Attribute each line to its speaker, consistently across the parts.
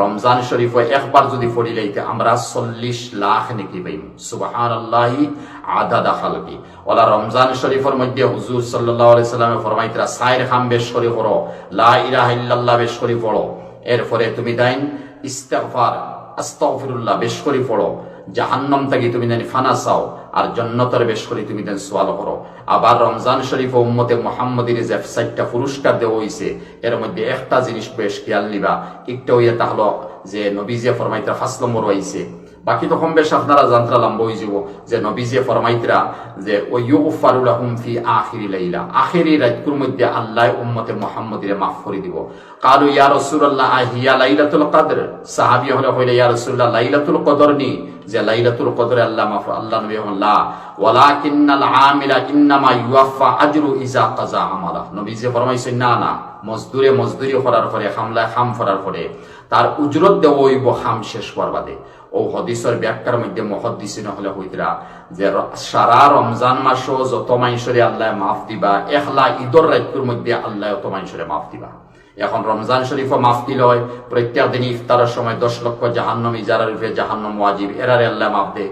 Speaker 1: রমজানে শরীফ একবার যদি পড়িলাইতে আমরা চল্লিশ লাখ নাকি পাইম। সুবাহান আল্লাহ আদাদা খালকি ওলা রমজান শরীফের মধ্যে হুজুর সাল্লামে ফরমাইতরা সাইর খাম বেশ করে পড়ো, লা বেশ করে এরপরে তুমি দাইন ইস্তেগফার, আস্তাগফিরুল্লাহ বেশ করে পড়ো। জাহান্নাম থেকে তুমি দেন ফানা চাও। আর জন্নতর বেশ করে তুমি দেন সোয়াল করো। আবার রমজান শরীফ ও উম্মতে মোহাম্মদের যে সাইটটা পুরস্কার দেওয়া হয়েছে এর মধ্যে একটা জিনিস বেশ খেয়াল নিবা। একটা হইয়া তাহলে যে নবীজিয়া ফরমাইতা ফার্স্ট নম্বর হয়েছে বাকি তো বেশ আপনারা জানতরা লম্ব হয়ে যাব যে নবীজে ফরমাইতরা যে ও ইউগফারুল আহুম ফি আখিরি লাইলা আখিরি রাতকুর মধ্যে আল্লাহ উম্মতে মোহাম্মদিরে মাফ করে দিব। কালু ইয়া রাসূলুল্লাহ আহিয়া লাইলাতুল কদর সাহাবী হলে হইলে ইয়া রাসূলুল্লাহ, লাইলাতুল কদর নি যে লাইলাতুল কদরে আল্লাহ মাফ, আল্লাহ নবী লা ওয়ালাকিন্নাল আমিলা ইন্নামা ইউয়াফা আজরু ইজা কাজা আমালা নবীজি ফরমাইছেন, না না, মজদুরে মজদুরি করার পরে হামলা হাম করার পরে, তার উজরত দেব হইব হাম শেষ করবাদে ও হদিসের ব্যাখ্যার মধ্যে মহদ্দিসি নহলে হইতরা যে সারা রমজান মাসও যত মাইশরে আল্লাহ মাফ দিবা, এখলা ঈদর রাত্যুর মধ্যে আল্লাহ অত মাইশরে মাফ দিবা। এখন রমজান শরীফও মাফ দিল হয়, প্রত্যেক দিন ইফতারের সময় দশ লক্ষ জাহান্নম ইজারা রূপে জাহান্নম ওয়াজিব, এরারে আল্লাহ মাফ দে।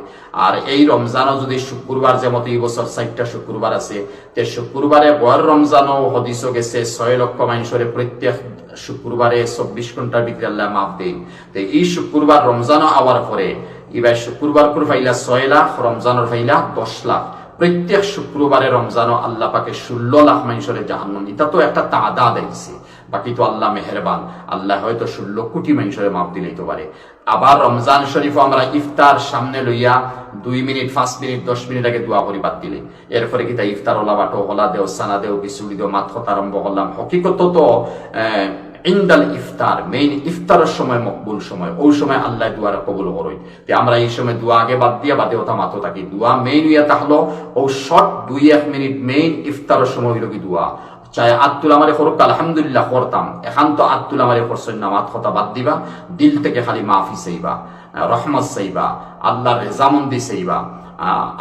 Speaker 1: আর এই রমজানও যদি শুক্রবার যেমন এই বছর ষাটটা শুক্রবার আছে, তে শুক্রবারে বর রমজানও হদিসও গেছে, ছয় লক্ষ মানুষের প্রত্যেক শুক্রবারে চব্বিশ ঘণ্টার ভিতরে আল্লাহ মাফ দেই তো এই শুক্রবার রমজানও আওয়ার পরে, এবার শুক্রবার করে ফাইলা ছয় লাখ, রমজানের ফাইলা দশ লাখ। প্রত্যেক শুক্রবারে রমজানও আল্লাহ পাকে ষোলো লাখ মানুষের জাহান্ন এটা তো একটা তাদা দিয়েছে বাকি তো আল্লাহ মেহরবান। আল্লাহ হয়তো ষোলো কোটি মানুষের মাপ দিলেই পারে। আবার রমজান শরীফ আমরা ইফতার সামনে লইয়া দুই মিনিট, পাঁচ মিনিট, দশ মিনিট আগে দোয়া করি বাদ দিলে। এরপরে কি তা ইফতার ওলা বাটো হলা দেও, সানা দেও বিচুড়ি দেও, মাত কথা আরম্ভ করলাম। হকিকত তো ইন্দাল ইফতার, মেইন ইফতারের সময়, মকবুল সময়। ওই সময় আল্লাহ দুয়ারা কবুল করই তে আমরা এই সময় দোয়া আগে বাদ দিয়া বাদে ওটা মাতো থাকি। দোয়া মেইন ইয়া তাহলো ও শর্ট দুই এক মিনিট মেইন ইফতারের সময় হইল কি দোয়া। চাই আত্মুল আমারে করুক আলহামদুলিল্লাহ করতাম। এখন তো আত্মুল আমারে করছেন না, মাত কথা বাদ দিবা। দিল থেকে খালি মাফি চাইবা রহমত চাইবা, আল্লাহর রেজামন্দি চাইবা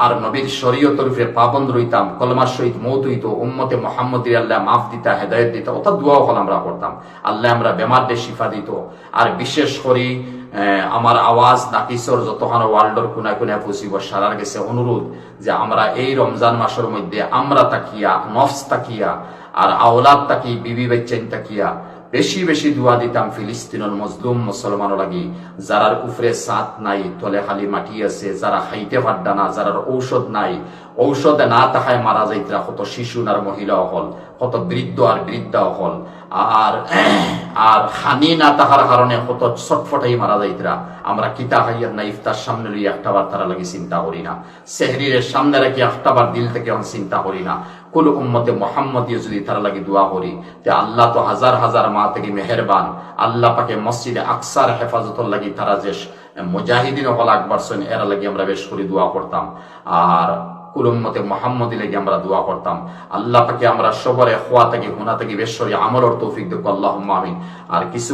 Speaker 1: আর নবীর শরীয়ত রূপে পাবন্দ রইতাম, কলমার সহিত মৌত হইতো, উম্মতে মোহাম্মদের আল্লাহ মাফ দিতা, হেদায়ত দিতা ওটা দোয়াও হল আমরা করতাম। আল্লাহ আমরা বেমার দে শিফা দিত। আর বিশেষ করে আমার আওয়াজ নাকিসর যতক্ষণ ওয়ার্ল্ডর কোনায় কোনায় পৌঁছিব, সারার গেছে অনুরোধ যে আমরা এই রমজান মাসের মধ্যে আমরা তাকিয়া, নফস তাকিয়া আর আওলাদ তাকি, বিবি বেচেন তাকিয়া। বেশি বেশি দোয়া দিতাম ফিলিস্তিনের মজলুম মুসলমান লাগি। যারার উফরে সাত নাই, তলে খালি মাটি আছে। যারা খাইতে পারডা না, যারার ঔষধ নাই। ঔষধে না তাহায় মারা যাইতরা কত শিশু আর মহিলা হল কত বৃদ্ধ আর বৃদ্ধা হল আর আর হানি না তাহার কারণে কত ছটফটাই মারা যাইতরা। আমরা কিতা খাইয়ার না ইফতার সামনে লই একটাবার তারা লাগি চিন্তা করি না। সেহরির সামনে রাখি একটাবার দিল থেকে চিন্তা করি না। কুল উম্মতে মোহাম্মদীয় যদি তারা লাগি দোয়া করি, তে আল্লাহ তো হাজার হাজার মা থেকে আল্লাহ পাকে আকসার হেফাজতর লাগি তারা যে মুজাহিদিন হল আকবর এরা লাগি আমরা বেশ করে দোয়া করতাম। আর কুলুম্মতে মোহাম্মদী লেগে আমরা দোয়া করতাম। আল্লাহ পাকে আমরা সবরে, খোয়া থেকে হুনা থেকে, বেশ আমলের তৌফিক দেখো আল্লাহ আর কিছু